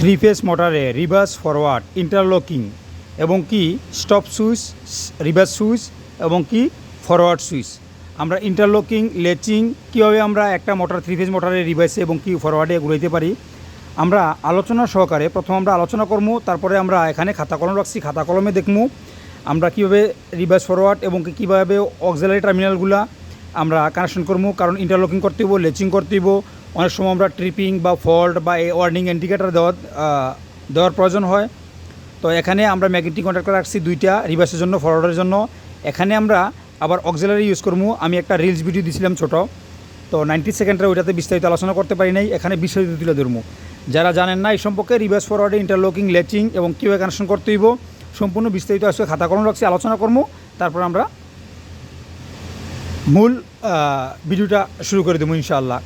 Three phase মোটরে reverse forward interlocking এবং কি স্টপ সুইচ রিভার্স সুইচ এবং কি ফরওয়ার্ড সুইচ আমরা ইন্টারলকিং লেচিং কীভাবে আমরা একটা মোটর থ্রি ফেজ মোটরে রিভার্সে এবং কি ফরওয়ার্ডে ঘুরাইতে পারি? আমরা আলোচনা সহকারে প্রথম আমরা আলোচনা করব তারপরে আমরা এখানে খাতা কলম রাখছি, খাতা কলমে দেখব আমরা কীভাবে রিভার্স ফরওয়ার্ড এবং কীভাবে অক্সিলারি টার্মিনালগুলা আমরা কানেকশন করব কারণ ইন্টারলকিং করতে হইব লেচিং করতে হইব অনেক সময় আমরা ট্রিপিং বা ফল্ট বা এই ওয়ার্নিং ইন্ডিকেটার দেওয়ার দেওয়ার প্রয়োজন হয়। তো এখানে আমরা ম্যাগনেটিক কন্ট্যাক্টর রাখছি দুইটা রিভার্সের জন্য ফরওয়ার্ডের জন্য। এখানে আমরা আবার অক্সিলারি ইউজ করব। আমি একটা রিলস ভিডিও দিছিলাম ছোট। তো নাইনটি সেকেন্ডের ওইটাতে বিস্তারিত আলোচনা করতে পারি নাই। এখানে বিস্তারিত তুলে ধরবো। যারা জানেন না, এই সম্পর্কে রিভার্স ফরওয়ার্ডে ইন্টারলকিং লেচিং এবং কীভাবে কানেকশন করতে হইব। সম্পূর্ণ বিস্তারিত আসলে খাতা রাখছি আলোচনা করব। তারপর আমরা মূল ভিডিওটা শুরু করে দেবো ইনশাআল্লাহ।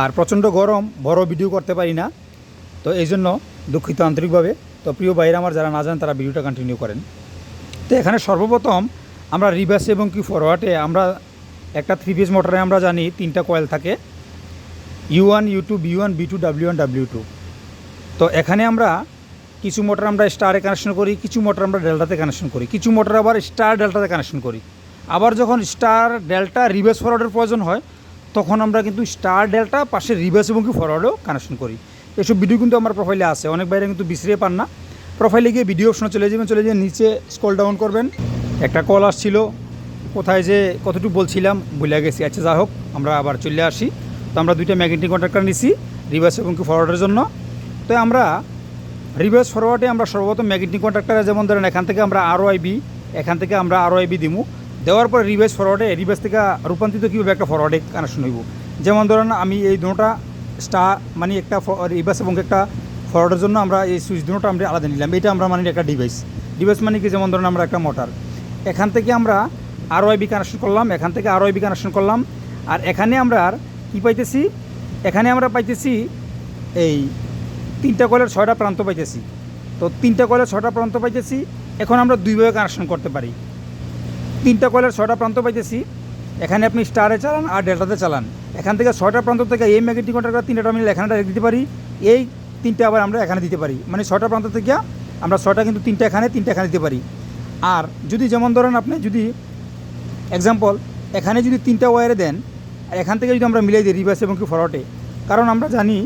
আর প্রচণ্ড গরম, বড় ভিডিও করতে পারি না। তো এই জন্য দুঃখিত আন্তরিকভাবে। তো প্রিয় বাইরে আমার যারা না জানেন, তারা ভিডিওটা কন্টিনিউ করেন। তো এখানে সর্বপ্রথম আমরা রিভার্স এবং কি ফরওয়ার্ডে আমরা একটা থ্রি পিস মোটরে আমরা জানি তিনটা কয়েল থাকে। U one U two B one B two W one W two তো এখানে আমরা কিছু মোটর আমরা স্টারে কানেকশন করি, কিছু মোটর আমরা ডেল্টাতে কানেকশন করি। কিছু মোটর আবার স্টার ডেল্টাতে কানেকশন করি। আবার যখন স্টার ডেল্টা রিভার্স ফরওয়ার্ডের প্রয়োজন হয় তখন আমরা কিন্তু স্টার ডেল্টা পাশে রিভার্স এবং কি ফরওয়ার্ডও কানেকশন করি। এসব ভিডিও কিন্তু আমার প্রোফাইলে আছে। অনেক বাইরে কিন্তু বিসরিয়ে পান না। প্রোফাইলে গিয়ে ভিডিও অপশনে চলে যাবেন চলে যাবেন, নিচে স্কল ডাউন করবেন। একটা কল আসছিল, কোথায় যে কতটুকু বলছিলাম, ভুলে গেছি। আচ্ছা যা হোক, আমরা আবার চলে আসি। তো আমরা দুইটা ম্যাগনেটিক কন্ট্রাক্টর নিছি রিভার্স এবং কি ফরওয়ার্ডের জন্য। তো আমরা রিভার্স ফরওয়ার্ডে আমরা সর্বপ্রথম ম্যাগনেটিক কন্ট্রাক্টরে যেমন ধরেন এখান থেকে আমরা আরও আইবি এখান থেকে আমরা আরও আইবি দিমু। দেওয়ার পরে রিভার্স ফরওয়ার্ডে রিভার্স থেকে রূপান্তরিত কীভাবে একটা ফরওয়ার্ডে কানেকশন হইব? যেমন ধরেন আমি এই দুটোটা স্টার মানে একটা রিভার্স এবং একটা ফরওয়ার্ডের জন্য আমরা এই সুইচ দুটোটা আমরা আলাদা নিলাম। এটা আমরা মানে একটা ডিভাইস ডিভাইস মানে কি? যেমন ধরেন আমরা একটা মোটর এখান থেকে আমরা আরও আইবি কানেকশন করলাম, এখান থেকে আরও আইবি কানেকশন করলাম, আর এখানে আমরা আর কী পাইতেছি? এখানে আমরা পাইতেছি এই তিনটা কয়েলের ছয়টা প্রান্ত পাইতেছি। তো তিনটা কয়েলের ছয়টা প্রান্ত পাইতেছি, এখন আমরা দুইভাবে কানেকশন করতে পারি। তিনটা কয়েলের ছয়টা প্রান্ত পাইতেছি। এখানে আপনি স্টারে চালান আর ডেল্টাতে চালান। এখান থেকে ছয়টা প্রান্ত থেকে এই ম্যাগনেটিক কন্ট্রাক্টর তিনটা টার্মিনাল এখানে দিতে পারি। এই তিনটা আবার আমরা এখানে দিতে পারি। মানে ছয়টা প্রান্ত থেকে আমরা ছয়টা কিন্তু তিনটা এখানে তিনটা এখানে দিতে পারি। আর যদি যেমন ধরেন আপনি যদি এক্সাম্পল এখানে যদি তিনটা ওয়ারে দেন, আর এখান থেকে যদি আমরা মিলাই দিই রিভার্স এবং কি ফরওয়ার্ডে কারণ আমরা জানি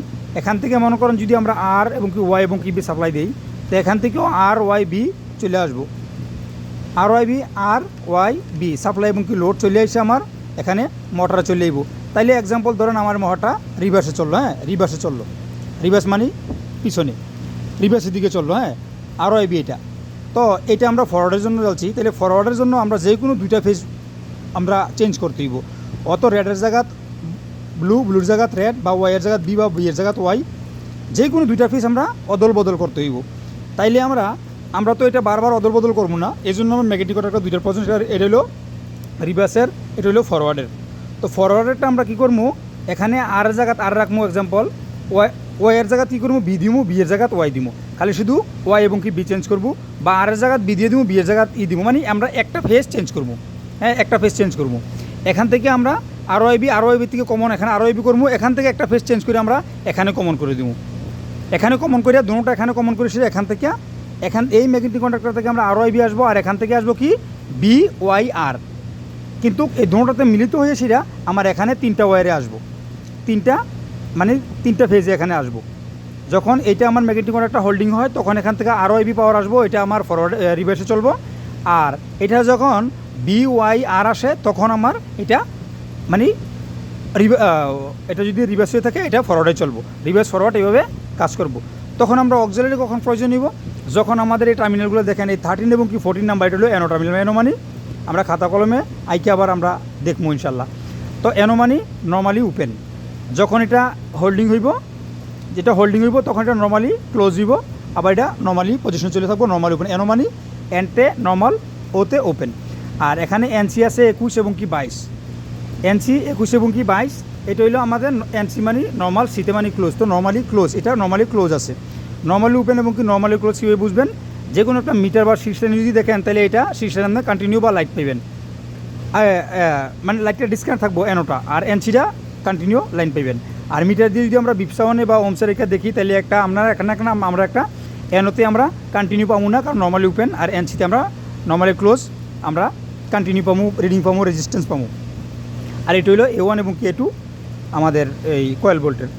এখান থেকে মনে করেন যদি আমরা আর এবং কি ওয়াই এবং কি বি সাপ্লাই দিই, তো এখান থেকেও আর ওয়াই বি চলে আসব। R Y B R Y B supply এবং কি লোড চলে আসছে আমার, এখানে মোটরে চলে আইব। তাইলে এক্সাম্পল ধরেন আমার মোটরটা রিভার্সে চলল হ্যাঁ রিভার্সে চলল। রিভার্স মানে পিছনে রিভার্সের দিকে চলল হ্যাঁ আর ওয়াই বি এটা। তো এটা আমরা ফরওয়ার্ডের জন্য চলছি তাহলে ফরওয়ার্ডের জন্য আমরা যে কোনো দুইটা ফেজ আমরা চেঞ্জ করতে হইব। অত রেডের জায়গাত ব্লু ব্লুর জায়গাত রেড বা ওয়াইয়ের জায়গাত বি বা বিয়ের জায়গাত ওয়াই যে কোনো দুইটা ফেজ আমরা অদল বদল করতে হইব। তাইলে আমরা আমরা তো এটা বারবার অদল বদল করব না। এই জন্য আমরা ম্যাগনেটিক কন্ট্রাক্টর দুইটার সেটা এটা হলো রিভার্সের এটা হলো ফরওয়ার্ডের তো ফরওয়ার্ডেরটা আমরা কী করব? এখানে আর জায়গাত আর রাখব এক্সাম্পল ওয়াই ওয়াইয়ের জায়গাত কী করব? বি দিমু বিয়ের জায়গাত ওয়াই দিমু খালি শুধু ওয়াই এবং কি বি চেঞ্জ করব, বা আর জায়গাত বি দিয়ে দিমু বিয়ের জায়গাত ই দিমু মানে আমরা একটা ফেস চেঞ্জ করব। হ্যাঁ একটা ফেস চেঞ্জ করব। এখান থেকে আমরা আরও আইবি আরও আইবি থেকে কমন এখানে আরও আইবি করব। এখান থেকে একটা ফেস চেঞ্জ করে আমরা এখানে কমন করে দিব। এখানে কমন করে দুটোটা এখানে কমন করে সেটা এখান থেকে এখান এই ম্যাগনেটিক কন্ট্রাক্টর থেকে আমরা আরও আইবি আসব, আর এখান থেকে আসব কি? বি ওয়াই আর কিন্তু এই দুটোটাতে মিলিত হয়ে সেটা আমার এখানে তিনটা ওয়ারে আসব। তিনটা মানে তিনটা ফেজে এখানে আসব। যখন এটা আমার ম্যাগনেটিক কন্ট্রাক্টর হোল্ডিং হয়, তখন এখান থেকে আরও আইবি পাওয়ার আসব, এটা আমার ফরওয়ার্ড রিভার্সে চলবো। আর এটা যখন বি ওয়াই আর আসে, তখন আমার এটা মানে এটা যদি রিভার্স হয়ে থাকে, এটা ফরওয়ার্ডে চলবো। রিভার্স ফরওয়ার্ড এইভাবে কাজ করব। তখন আমরা অক্সিলারি কখন প্রয়োজন নিব? যখন আমাদের এই টার্মিনালগুলো দেখেন, এই থার্টিন এবং কি ফোরটিন নাম্বার এটা হলো এনো টার্মিনাল এনো মানি আমরা খাতা কলমে আইকে আবার আমরা দেখব ইনশাল্লাহ। তো এনো নর্মালি ওপেন যখন এটা হোল্ডিং হইব, যেটা হোল্ডিং হইব, তখন এটা নর্মালি ক্লোজ হইব, আবার এটা নর্মালি পজিশন চলে থাকব নর্মালি ওপেন এনো মানি এনতে নর্মাল ওতে ওপেন আর এখানে এনসি আছে একুশ এবং কি বাইশ। এনসি একুশ এবং কি বাইশ, এটা হইল আমাদের এনসি মানি নর্মাল সিতে মানি ক্লোজ তো নর্মালি ক্লোজ এটা নর্মালি ক্লোজ আছে। নর্মালি ওপেন এবং কি নর্মালি ক্লোজ কীভাবে বুঝবেন যে কোনো একটা মিটার বা শীর্ষে যদি দেখেন, তাহলে এটা শীর্ষের মধ্যে কন্টিনিউ বা লাইট পাইবেন। মানে লাইটটা ডিসকানেক্ট থাকব এনোটা আর এনসিটা কন্টিনিউ লাইন পাইবেন। আর মিটার দিয়ে যদি আমরা বিপসাওয়ানে বা ওমসে রেখে দেখি, তাহলে একটা আমরা এখানে একটা আমরা একটা এনওতে আমরা কন্টিনিউ পাবো না, কারণ নর্মালি ওপেন আর এনসিতে আমরা নর্মালি ক্লোজ আমরা কন্টিনিউ পাবো রিডিং পাবো রেজিস্ট্যান্স পাবো আর এটা হলো এ ওয়ান এবং কে টু আমাদের এই কয়েল বোল্টের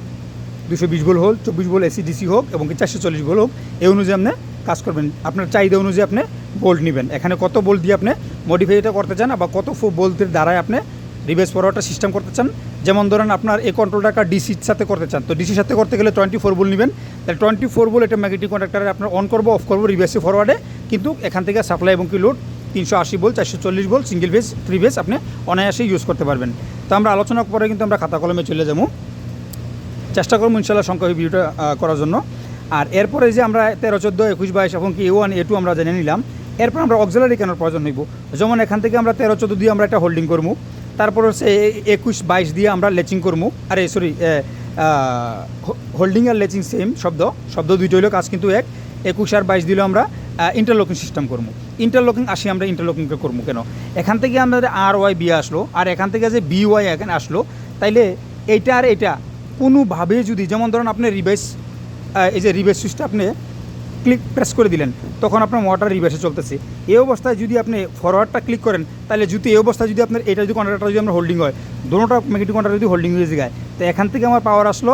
দুশো বিশ ভোল্ট হোক, চব্বিশ ভোল্ট এসি ডিসি হোক এবং চারশো চল্লিশ ভোল্ট হোক, এই অনুযায়ী আপনি কাজ করবেন। আপনার চাহিদা অনুযায়ী আপনি বোল্ট নেবেন। এখানে কত বোল্ট দিয়ে আপনি মডিফাইটা করতে চান বা কত বোল্টের দ্বারাই আপনি রিভার্স ফরওয়ার্ডটা সিস্টেম করতে চান? যেমন ধরেন আপনার এই কন্ট্রোলটা একটা ডিসির সাথে করতে চান। তো ডিসির সাথে করতে গেলে টোয়েন্টি ফোর বোল্ট নেবেন। তাহলে টোয়েন্টি ফোর বোল্ট এটা ম্যাগনেটিক কন্ট্রাক্টারে আপনার অন করব অফ করব রিভার্সে ফরওয়ার্ডে কিন্তু এখান থেকে সাপ্লাই এবং কি লোড তিনশো আশি বোল, চারশো চল্লিশ বোল সিঙ্গেল ভেজ থ্রি ভেজ আপনি অনায়াসে ইউজ করতে পারবেন। তো আমরা আলোচনা পরে কিন্তু আমরা খাতা কলমে চলে যাব। চেষ্টা করব ইনশাল্লাহ সংখ্যা ভিডিওটা করার জন্য। আর এরপরে যে আমরা তেরো, চোদ্দ, একুশ, বাইশ এবং কি এ ওয়ান এ টু আমরা জেনে নিলাম। এরপর আমরা অক্সিলারি কেনার প্রয়োজন হইব। যেমন এখান থেকে আমরা তেরো, চোদ্দ দিয়ে আমরা একটা হোল্ডিং করব। তারপর হচ্ছে একুশ, বাইশ দিয়ে আমরা লেচিং করব। আরে সরি হোল্ডিং আর লেচিং সেম শব্দ। শব্দ দুইটা হইলেও কাজ কিন্তু এক। একুশ আর বাইশ দিলেও আমরা ইন্টারলকিং সিস্টেম করব। ইন্টারলকিং আসি আমরা ইন্টারলকিংকে করব কেন? এখান থেকে আমাদের আর ওয়াই বি আসলো। আর এখান থেকে যে বি ওয়াই এখানে আসলো, তাইলে এইটা আর এটা কোনোভাবে যদি, যেমন ধরুন আপনি রিভাইস এই যে রিভাইস সুইচটা আপনি ক্লিক প্রেস করে দিলেন, তখন আপনার মোটর রিভার্সে চলতেছে। এই অবস্থায় যদি আপনি ফরওয়ার্ডটা ক্লিক করেন, তাহলে যদি এই অবস্থায় যদি আপনার, এটা যদি কন্ট্রাক্টটা যদি আমরা হোল্ডিং হয়, দুটোটা ম্যাগনেটিক কন্ট্রাক্ট যদি হোল্ডিং হয়ে যায়, তো এখান থেকে আমার পাওয়ার আসলো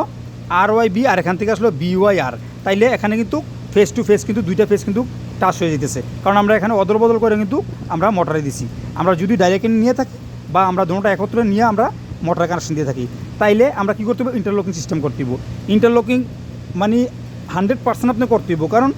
আর ওয়াই বি আর এখান থেকে আসলো বি ওয়াই আর তাইলে এখানে কিন্তু ফেস টু ফেস কিন্তু, দুইটা ফেস কিন্তু টাচ হয়ে যেতেছে। কারণ আমরা এখানে অদল বদল করে কিন্তু আমরা মোটরে দিছি। আমরা যদি ডাইরেক্ট নিয়ে থাকি বা আমরা দুটোটা একত্রে নিয়ে আমরা মোটর কানেকশন দিয়ে থাকি। তাইলে আমরা কী করতে হবে ইন্টারলকিং সিস্টেম করতে ইন্টারলকিং মানে হান্ড্রেড পার্সেন্ট আপনি করতে কারণ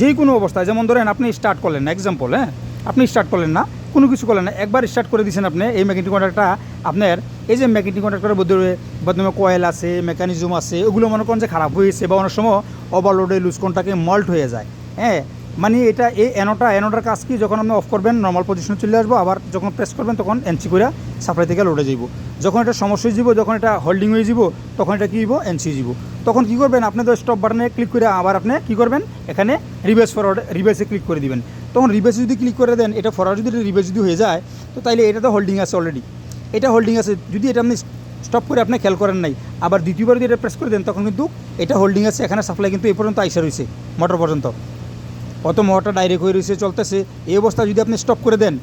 যে কোনো অবস্থায়, যেমন ধরেন আপনি স্টার্ট করলেন এক্সাম্পল হ্যাঁ? আপনি স্টার্ট করলেন না, কোনো কিছু করলেন না, একবার স্টার্ট করে দিয়েছেন আপনি, এই ম্যাগনেটিক কন্ট্রাক্টটা আপনার, এই যে ম্যাগনেটিক কন্ট্রাক্টরের বদলে বদলে কয়েল আছে মেকানিজম আছে ওগুলো মনে করেন যে খারাপ হয়েছে বা অনেক সময় ওভারলোডে লুজ কোনটাকে মল্ট হয়ে যায় হ্যাঁ? মানে এটা এই এনোটা এনোটার কাজ কি? যখন আপনি অফ করবেন নর্মাল পজিশনে চলে আসব, আবার যখন প্রেস করবেন, তখন এনসি করে সাপ্লাই থেকে লোডে যাইব। যখন এটা সমস্যা হয়ে যাব যখন এটা হোল্ডিং হয়ে যাব তখন এটা কী হইব? এনসি যাব তখন কী করবেন? আপনি তো স্টপ বাটনে ক্লিক করে আবার আপনি কী করবেন? এখানে রিভার্স ফরওয়ার্ড রিভার্সে ক্লিক করে দিবেন। তখন রিভার্সে যদি ক্লিক করে দেন, এটা ফরওয়ার্ড যদি রিভার্স যদি হয়ে যায়, তো তাইলে এটা তো হোল্ডিং আছে অলরেডি এটা হোল্ডিং আছে, যদি এটা আপনি স্টপ করে আপনি খেয়াল করেন নাই, আবার দ্বিতীয়বার যদি এটা প্রেস করে দেন, তখন কিন্তু এটা হোল্ডিং আছে, এখানে সাপ্লাই কিন্তু এই পর্যন্ত আইসা রয়েছে মোটর পর্যন্ত। অত মোটরটা ডাইরেক্ট হয়ে রয়েছে, চলতেছে। এই অবস্থা যদি আপনি স্টপ করে দেন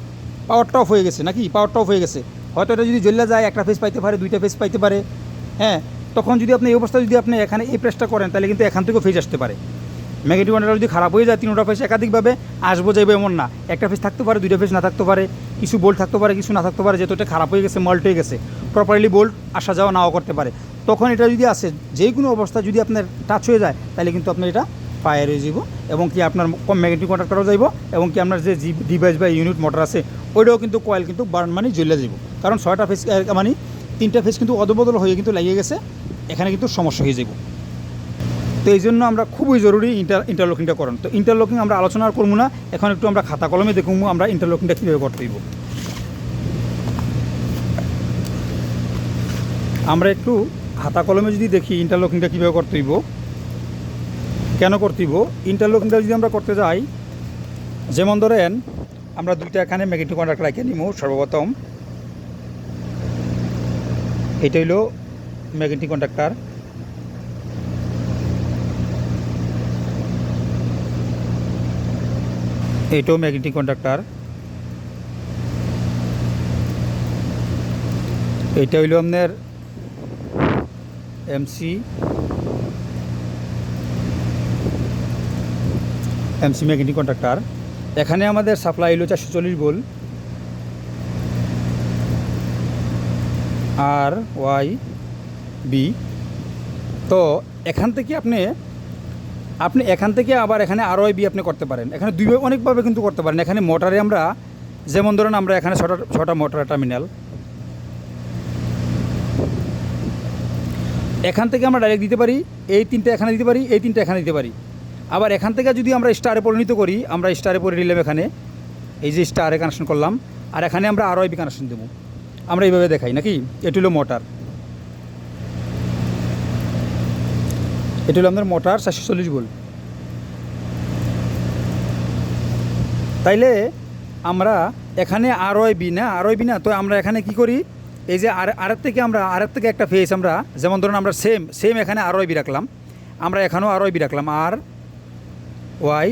পাওয়ারটা অফ হয়ে গেছে, নাকি? পাওয়ারটা অফ হয়ে গেছে। হয়তো এটা যদি জ্বলে যায়, একটা ফেস পাইতে পারে, দুইটা ফেস পাইতে পারে। হ্যাঁ তখন যদি আপনি এই অবস্থা যদি আপনি এখানে এই প্রেসটা করেন, তাহলে কিন্তু এখান থেকেও ফেজ আসতে পারে। ম্যাগনেটিক ওয়ান্ডারটা যদি খারাপ হয়ে যায়, তিনটা ফেস একাধিকভাবে আসব, যাইবে এমন না। একটা ফেস থাকতে পারে, দুইটা ফেস না থাকতে পারে। কিছু বোল্ট থাকতে পারে, কিছু না থাকতে পারে, যেহেতু এটা খারাপ হয়ে গেছে মল্ট হয়ে গেছে। প্রপারলি বোল্ট আসা যাওয়া নাও করতে পারে। তখন এটা যদি আসে যে কোনো অবস্থা যদি আপনার টাচ হয়ে যায়, তাহলে কিন্তু আপনার এটা ফায়ার যাব এবং কি আপনার কম ম্যাগনেটিক কন্ট্যাক্ট করা যাইব এবং কি আপনার যে ডিভাইস বা ইউনিট মোটর আছে, ওইটাও কিন্তু কয়েল কিন্তু বার্ন মানে জ্বলে যাব কারণ ছয়টা ফেস মানে তিনটা ফেস কিন্তু অদবদল হয়ে কিন্তু লাগিয়ে গেছে, এখানে কিন্তু সমস্যা হয়ে যাব তো এই জন্য আমরা খুবই জরুরি ইন্টার ইন্টারলকিংটা করেন। তো ইন্টারলকিং আমরা আলোচনা করব না, এখন একটু আমরা খাতা কলমে দেখব, আমরা ইন্টারলকিংটা কীভাবে করতে হইব। আমরা একটু হাতা কলমে যদি দেখি ইন্টারলকিংটা কীভাবে করতে হইব কেন করতে হইব ইন্টারলকিংটা যদি আমরা করতে যাই, যেমন ধরেন, আমরা দুইটা এখানে ম্যাগনেটিক কন্ট্রাক্ট রাখে নিব সর্বপ্রথম। এটা হইল ম্যাগনেটিক কন্ট্রাক্টার এটাও ম্যাগনেটিক কন্ডাক্টর এটা হইল আপনার এমসি এমসি ম্যাগনেটিক কন্ডাক্টর এখানে আমাদের সাপ্লাই হলো চারশো চল্লিশ বোল আর, ওয়াই, বি। তো এখান থেকে আপনি আপনি এখান থেকে আবার এখানে আরও বি আপনি করতে পারেন। এখানে দুই অনেকভাবে কিন্তু করতে পারেন। এখানে মোটরে আমরা, যেমন ধরুন আমরা এখানে ছটা ছটা মোটর টার্মিনাল এখান থেকে আমরা ডাইরেক্ট দিতে পারি, এই তিনটা এখানে দিতে পারি, এই তিনটা এখানে দিতে পারি। আবার এখান থেকে যদি আমরা স্টারে পরিণত করি, আমরা স্টারে পরে নিলাম এখানে। এই যে স্টারে কানেকশন করলাম, আর এখানে আমরা আরও বি কানেকশন দেবো। আমরা এইভাবে দেখাই, নাকি? এটি হলো মোটার। এটি হলো আমাদের মোটর, চারশো চল্লিশ ভোল্ট। তাইলে আমরা এখানে আরওই বি না? আরও বি না? তো আমরা এখানে কি করি? এই যে আর আরের থেকে আমরা আরের থেকে একটা ফেস আমরা যেমন ধরুন আমরা সেম সেম এখানে আরও বি রাখলাম। আমরা এখানেও আরও বি রাখলাম। আর ওয়াই,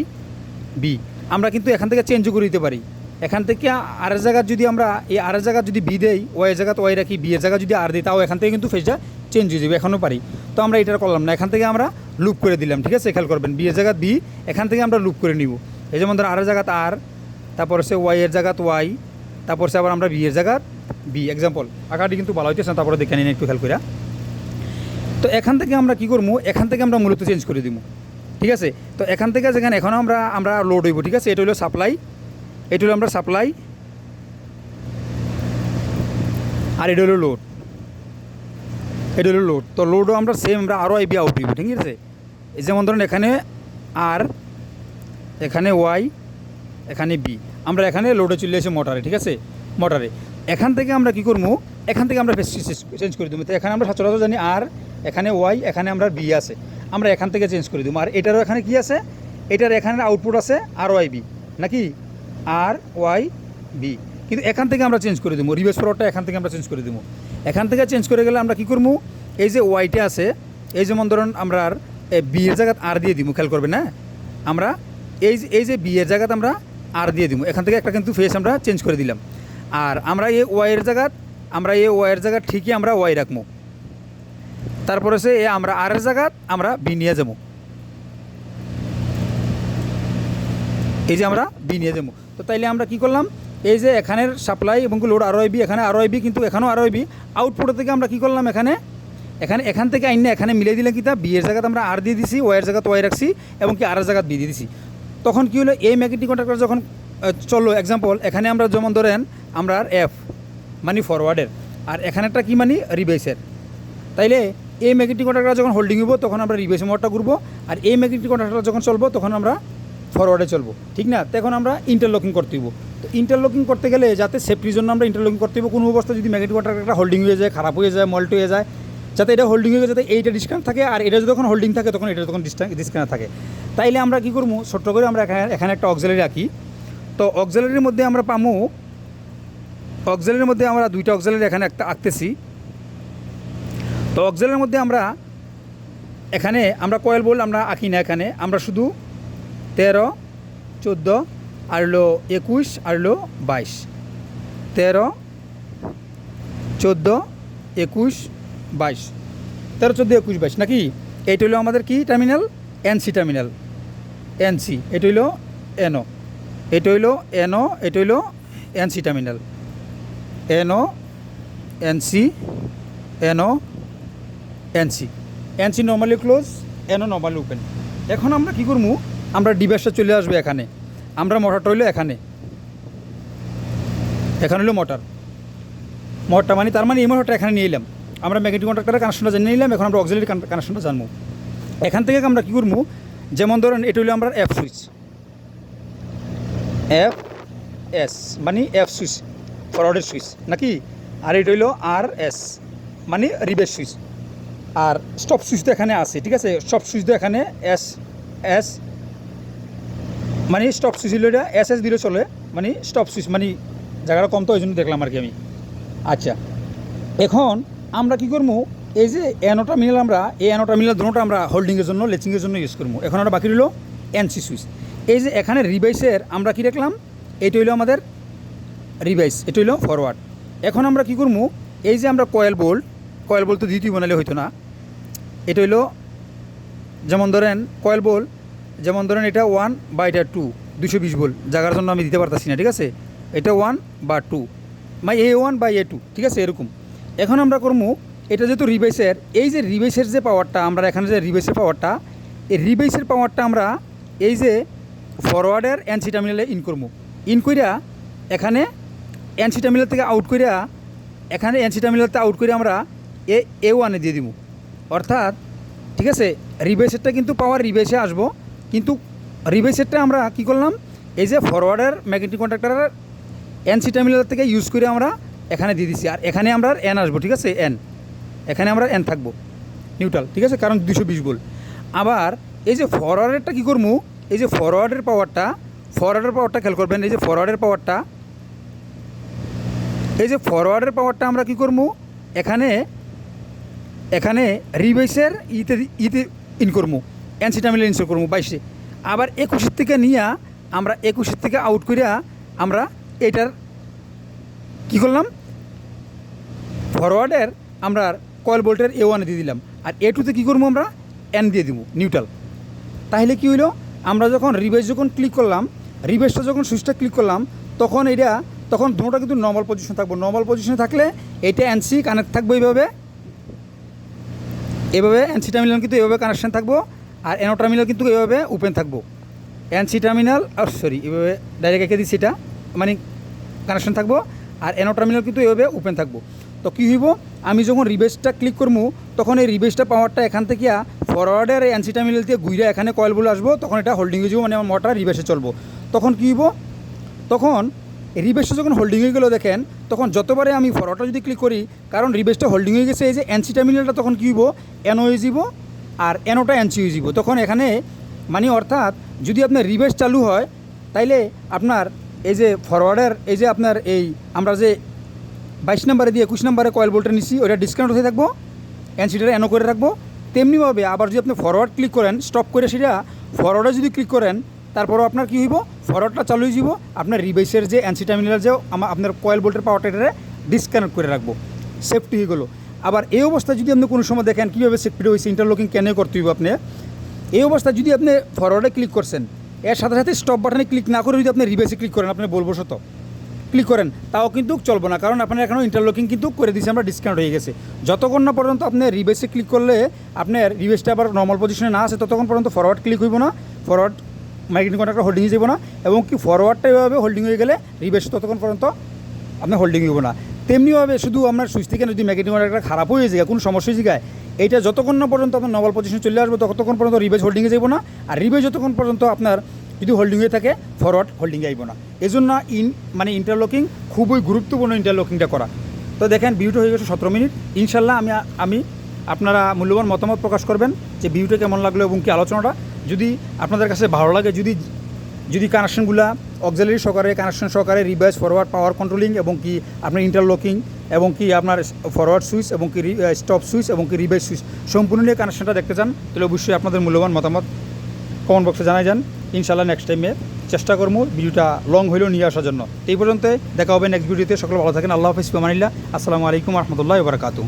বি। আমরা কিন্তু এখান থেকে চেঞ্জও করে দিতে পারি। এখান থেকে আর জায়গা যদি আমরা এই আর জায়গা যদি বি দেই, ওয়াই জায়গা ওয়াই রাখি, বি এর জায়গা যদি আর দিই, তাও এখান থেকে কিন্তু ফেসটা চেঞ্জ হয়ে যাবে, এখনও পারি। তো আমরা এটা করলাম না, এখান থেকে আমরা লুপ করে দিলাম, ঠিক আছে? খেয়াল করবেন, বি এর জায়গা বি, এখান থেকে আমরা লুপ করে নিব। এই যেমন ধর আর জায়গাত আর, তারপর সে ওয়াই এর জায়গাত ওয়াই, তারপর সে আবার আমরা বি এর জায়গাত বি। এক্সাম্পল আঁকাটি কিন্তু ভালো হইতেছে তারপরে দেখে নিন একটু খেয়াল করে তো এখান থেকে আমরা কি করব? এখান থেকে আমরা মূলত চেঞ্জ করে দিব। ঠিক আছে? তো এখান থেকে যেখানে এখন আমরা আমরা লোড হইব, ঠিক আছে? এটা হলো সাপ্লাই এটা হলো আমরা সাপ্লাই আর এটা হলো লোড এটা হলো লোড তো লোডও আমরা সেম আমরা আরও আইবি আউট হইব ঠিক আছে? যেমন ধরুন এখানে আর এখানে ওয়াই এখানে বি আমরা এখানে লোডে চলে এসে মোটরে, ঠিক আছে? মোটরে। এখান থেকে আমরা কি করব? এখান থেকে আমরা চেঞ্জ করে দেবো। তো এখানে আমরা সচরাচর জানি আর এখানে ওয়াই এখানে আমরা বি আছে। আমরা এখান থেকে চেঞ্জ করে দেবো। আর এটারও এখানে কি আছে? এটার এখানে আউটপুট আছে আর ওয়াই বি নাকি? আর ওয়াই বি কিন্তু এখান থেকে আমরা চেঞ্জ করে দেবো। রিভার্স ফরওয়ার্ডটা এখান থেকে আমরা চেঞ্জ করে দেবো। এখান থেকে চেঞ্জ করে গেলে আমরা কি করব? এই যে ওয়াইটা আছে, এই যেমন ধরুন আমরা আর বি এর জায়গাত আর দিয়ে দিব, খেয়াল করবেন না আমরা এই এই যে বি এর জায়গাতে আমরা আর দিয়ে দিব। এখান থেকে একটা কিন্তু ফেস আমরা চেঞ্জ করে দিলাম। আর আমরা এই ওয়াইয়ের জায়গাত, আমরা এই ওয়াইয়ের জায়গা ঠিকই আমরা ওয়াই রাখব। তারপরে সে এ আমরা আর এর জায়গাত আমরা বি নিয়ে যাব এই যে আমরা বি নিয়ে যাব তো তাইলে আমরা কি করলাম? এই যে এখানের সাপ্লাই এবং লোড আর বি এখানে আর বি কিন্তু এখানেও আর বি আউটপুট থেকে আমরা কি করলাম এখানে? এখানে এখান থেকে আইনে এখানে মিলিয়ে দিলাম কি তা বি এর জায়গাতে আমরা আর দিয়ে দিছি ওয়াইয়ের জায়গাত ওয়াই রাখছি এবং কি আর জায়গাত বি দিয়ে দিছি। তখন কি হলো? এই ম্যাগনেটিক কন্ট্রাক্টর যখন চলল এক্সাম্পল এখানে আমরা যেমন ধরেন আমরা এফ মানে ফরওয়ার্ডের আর এখানে একটা কি মানি রিবেসের তাইলে এই ম্যাগনেটিক কন্ট্রাক্টর যখন হোল্ডিং হব তখন আমরা রিবেস মোডটা ঘুরবো। আর এই ম্যাগনেটিক কন্ট্রাক্টর যখন চলবো, তখন আমরা ফরওয়ার্ডে চলবো। ঠিক না? তখন আমরা ইন্টারলকিং করতে হইব। তো ইন্টারলকিং করতে গেলে যাতে সেফটির জন্য আমরা ইন্টারলকিং করতে হইব। কোনো অবস্থা যদি ম্যাগনেটিক কন্ট্রাক্টরটা হোল্ডিং হয়ে যায়, খারাপ হয়ে যায় মল্ট হয়ে যায়, যাতে এটা হোল্ডিং হয়ে যাতে এইটা ডিসকাউন্ট থাকে। আর এটা যখন হোল্ডিং থাকে, তখন এটা তখন ডিসকাউন্ট থাকে। তাইলে আমরা কি করব? ছোট্ট করে আমরা এখানে এখানে একটা অক্সিলারি রাখি। তো অক্সিলারির মধ্যে আমরা পামো অক্সিলারির মধ্যে আমরা দুইটা অক্সিলারি এখানে একটা আঁকতেছি। তো অক্সিলারির মধ্যে আমরা এখানে, আমরা কয়েল বল আমরা আঁকি না এখানে। আমরা শুধু তেরো, চোদ্দ, আর হলো একুশ, আর হলো বাইশ। তেরো, চোদ্দ, একুশ, বাইশ। তেরো, চোদ্দ, একুশ, বাইশ নাকি? এইটা হলো আমাদের কি টার্মিনাল? NC terminal. এনসি এটা হইল এনও। এটা হইল এনও, এটা হইল NC terminal. NO NC NO NC NC normally close NO normally open এখন আমরা কি করব আমরা ডিভাইসটা চলে আসবে এখানে। আমরা মোটরটা হইল এখানে। এখানে হলো মোটর। মোটরটা মানে তার মানে এই মোটরটা এখানে নিয়ে এলাম। আমরা ম্যাগনেটিক কন্ট্রাক্টরের কানেকশনটা জেনে নিলাম, এখন আমরা অক্সিলারি কানেকশনটা জানব। এখান থেকে আমরা কী করব যেমন ধরেন, এটা হলো আমরা এফ সুইচ এফ এস মানে এফ সুইচ ফরওয়ার্ডের সুইচ নাকি? আর এটা হইল আর এস মানে রিবেস সুইচ আর স্টপ সুইচ তো এখানে আছে, ঠিক আছে? স্টপ সুইচ তো এখানে এস এস মানে স্টপ সুইচ হলো এটা এস এস দিলে চলে মানে স্টপ সুইচ মানে জায়গাটা কম তো ওই জন্য দেখলাম আর কি আমি। আচ্ছা এখন আমরা কি করব? এই যে এনোটা মিনাল আমরা, এই এনোটা মিনাল দুটোটা আমরা হোল্ডিংয়ের জন্য লেচিংয়ের জন্য ইউজ করব। এখন আমরা বাকি রইল এনসি সুইচ এই যে এখানে রিভাইসের আমরা কি রাখলাম এইটা হইল আমাদের রিভাইস এটা হইল ফরওয়ার্ড এখন আমরা কি করব? এই যে আমরা কয়েল বোল্ট কয়েল বোল্ট তো দ্বিতীয় বানালে হইতো না। এটা হইল, যেমন ধরেন, কয়েল বোল, যেমন ধরেন এটা ওয়ান বা এটা টু দুশো বিশ বোল জায়গার জন্য আমি দিতে পারতাছি না, ঠিক আছে? এটা ওয়ান বা টু মানে এ ওয়ান বা এ টু ঠিক আছে? এরকম। এখন আমরা করব, এটা যেহেতু রিবেসের এই যে রিবেসের যে পাওয়ারটা আমরা, এখানে যে রিবেসের পাওয়ারটা এই রিবেসের পাওয়ারটা আমরা এই যে ফরওয়ার্ডের এনসি ইন করব। ইন কইরা এখানে এনসি থেকে আউট কইরা, এখানে এনসি আউট করে আমরা এ এ ওয়ানে দিয়ে দিব। অর্থাৎ, ঠিক আছে রিবেসেরটা কিন্তু পাওয়ার রিবেসে আসব। কিন্তু রিবেসেরটা আমরা কি করলাম? এই যে ফরওয়ার্ডের ম্যাগনেটিক কন্ট্রাক্টরের এনসি টার্মিনাল থেকে ইউজ করে আমরা এখানে দিয়ে দিছি। আর এখানে আমরা এন আসব, ঠিক আছে এন এখানে আমরা এন থাকব নিউট্রাল ঠিক আছে, কারণ দুশো বিশ বল আবার এই যে ফরওয়ার্ডেরটা কী করব? এই যে ফরওয়ার্ডের পাওয়ারটা ফরওয়ার্ডের পাওয়ারটা খেয়াল করবেন, এই যে ফরওয়ার্ডের পাওয়ারটা এই যে ফরওয়ার্ডের পাওয়ারটা আমরা কি করব? এখানে এখানে রিবেসের ইতে ইতে ইন করব এনসিটা মিলে ইনস্টল করব বাইশে। আবার একুশের থেকে নিয়ে আমরা একুশের থেকে আউট করিয়া আমরা এটার কি করলাম? ফরওয়ার্ডের আমরা কয়েল বোল্টের এ ওয়ানে দিয়ে দিলাম। আর এ টুতে কী করব আমরা? এন দিয়ে দিব নিউট্রাল তাহলে কি হইল? আমরা যখন রিবেস যখন ক্লিক করলাম রিবেসটা যখন সুইচটা ক্লিক করলাম, তখন এটা তখন দুটোটা কিন্তু নর্মাল পজিশন থাকব। নর্মাল পজিশনে থাকলে এটা এনসি কানেক্ট থাকবে এইভাবে। এভাবে এনসি টার্মিনাল কিন্তু এভাবে কানেকশান থাকব আর এনো টার্মিনাল কিন্তু এভাবে ওপেন থাকব। এনসি টার্মিনাল আর সরি এভাবে ডাইরেক্ট এঁকে দিচ্ছি এটা মানে কানেকশন থাকব আর এনো টার্মিনাল কিন্তু এভাবে ওপেন থাকব। তো কী হইব? আমি যখন রিবেসটা ক্লিক করব তখন এই রিবেসটা পাওয়ারটা এখান থেকে ফরওয়ার্ডের এনসি টার্মিনাল দিয়ে ঘুরে এখানে কয়েল বলে আসব, তখন এটা হোল্ডিং হয়ে যাব মানে আমার মোটর রিবেসে চলবো। তখন কী হইব? তখন রিবেসটা যখন হোল্ডিং হয়ে গেলো দেখেন, তখন যতবারে আমি ফরওয়ার্ডটা যদি ক্লিক করি, কারণ রিবেসটা হোল্ডিং হয়ে গেছে, এই যে এনসি টার্মিনালটা তখন কী হইব? এনও হয়ে যাব আর এনোটা এনসি হয়ে যাব। তখন এখানে মানে অর্থাৎ যদি আপনার রিবেস চালু হয়, তাইলে আপনার এই যে ফরওয়ার্ডের এই যে আপনার এই আমরা যে বাইশ নম্বরে দিয়ে একুশ নম্বরে কয়েল বোল্টটা নিচ্ছি ওটা ডিসকাউন্ট হয়ে থাকব এনসিটা এনো করে রাখব। তেমনিভাবে আবার যদি আপনি ফরওয়ার্ড ক্লিক করেন স্টপ করে সেটা ফরওয়ার্ডে যদি ক্লিক করেন তারপরও আপনার কী হইব? ফরওয়ার্ডটা চালু হয়ে যাব আপনার রিবেসের যে এনসি যে আমার আপনার কয়েল বোল্টের পাওয়ারটা এটা ডিসকানেক্ট করে রাখব। সেফটি হয়ে গেলো। আবার এই অবস্থায় যদি আপনি কোনো সময় দেখেন কীভাবে সেফটি হয়েছে ইন্টারলকিং কেন করতে হইব আপনি, এই অবস্থায় যদি আপনি ফরওয়ার্ডে ক্লিক করছেন, এর সাথে সাথে স্টপ বাটনে ক্লিক না করে যদি আপনি রিবেসে ক্লিক করেন, আপনি বলব শত ক্লিক করেন, তাও কিন্তু চলবো না। কারণ আপনার এখনও ইন্টারলকিং কিন্তু করে দিয়েছে আমরা ডিসকাউন্ট হয়ে গেছে। যতক্ষণ না পর্যন্ত আপনি রিবেসে ক্লিক করলে আপনার রিবেসটা আবার নর্মাল পজিশনে না আসে ততক্ষণ পর্যন্ত ফরওয়ার্ড ক্লিক হইব না। ফরওয়ার্ড মাইগ্রেটিং কন্ট্রাক্টর হোল্ডিং হয়ে যাব না এবং কি ফরওয়ার্ডটা এভাবে হোল্ডিং হয়ে গেলে রিবেস ততক্ষণ পর্যন্ত আপনার হোল্ডিং হইব না। তেমনিভাবে শুধু আপনার সুইচ থেকে যদি ম্যাগনেটিক কন্ট্রাক্টর খারাপ হয়ে যায়, কোনো সমস্যা যায়, এইটা যতক্ষণ না পর্যন্ত আপনার নর্মাল পজিশনে চলে আসবে, ততক্ষণ পর্যন্ত রিবেজ হোল্ডিংয়ে যাব না। আর রিবেজ যতক্ষণ পর্যন্ত আপনার যদি হোল্ডিং হয়ে থাকে ফরওয়ার্ড হোল্ডিং আইব না। এই জন্য ইন মানে ইন্টারলকিং খুবই গুরুত্বপূর্ণ ইন্টারলকিংটা করা। তো দেখেন ভিডিওটা হয়ে গেছে সতেরো মিনিট। ইনশাল্লাহ আমি আমি আপনারা মূল্যবান মতামত প্রকাশ করবেন যে ভিডিওটা কেমন লাগল এবং কি আলোচনাটা। যদি আপনাদের কাছে ভালো লাগে, যদি যদি কানেকশনগুলা অক্সিলারি সহকারে কানেকশন সহকারে রিভাইস ফরওয়ার্ড পাওয়ার কন্ট্রোলিং এবং কি আপনার ইন্টারলকিং এবং কি আপনার ফরওয়ার্ড সুইচ এবং কি স্টপ সুইচ এবং কি রিভাইস সুইচ সম্পূর্ণ নিয়ে কানেকশনটা দেখতে চান, তাহলে অবশ্যই আপনাদের মূল্যবান মতামত কমেন্ট বক্সে জানাই যান। ইনশাল্লাহ নেক্সট টাইমে চেষ্টা করব ভিডিওটা লং হইলেও নিয়ে আসার জন্য। এই পর্যন্ত দেখা হবে নেক্সট ভিডিওতে সকলে ভালো থাকেন। আল্লাহ হাফিজ। মানিল্লা আসসালামু আলাইকুম রহমতুল্লাহ বারকাতু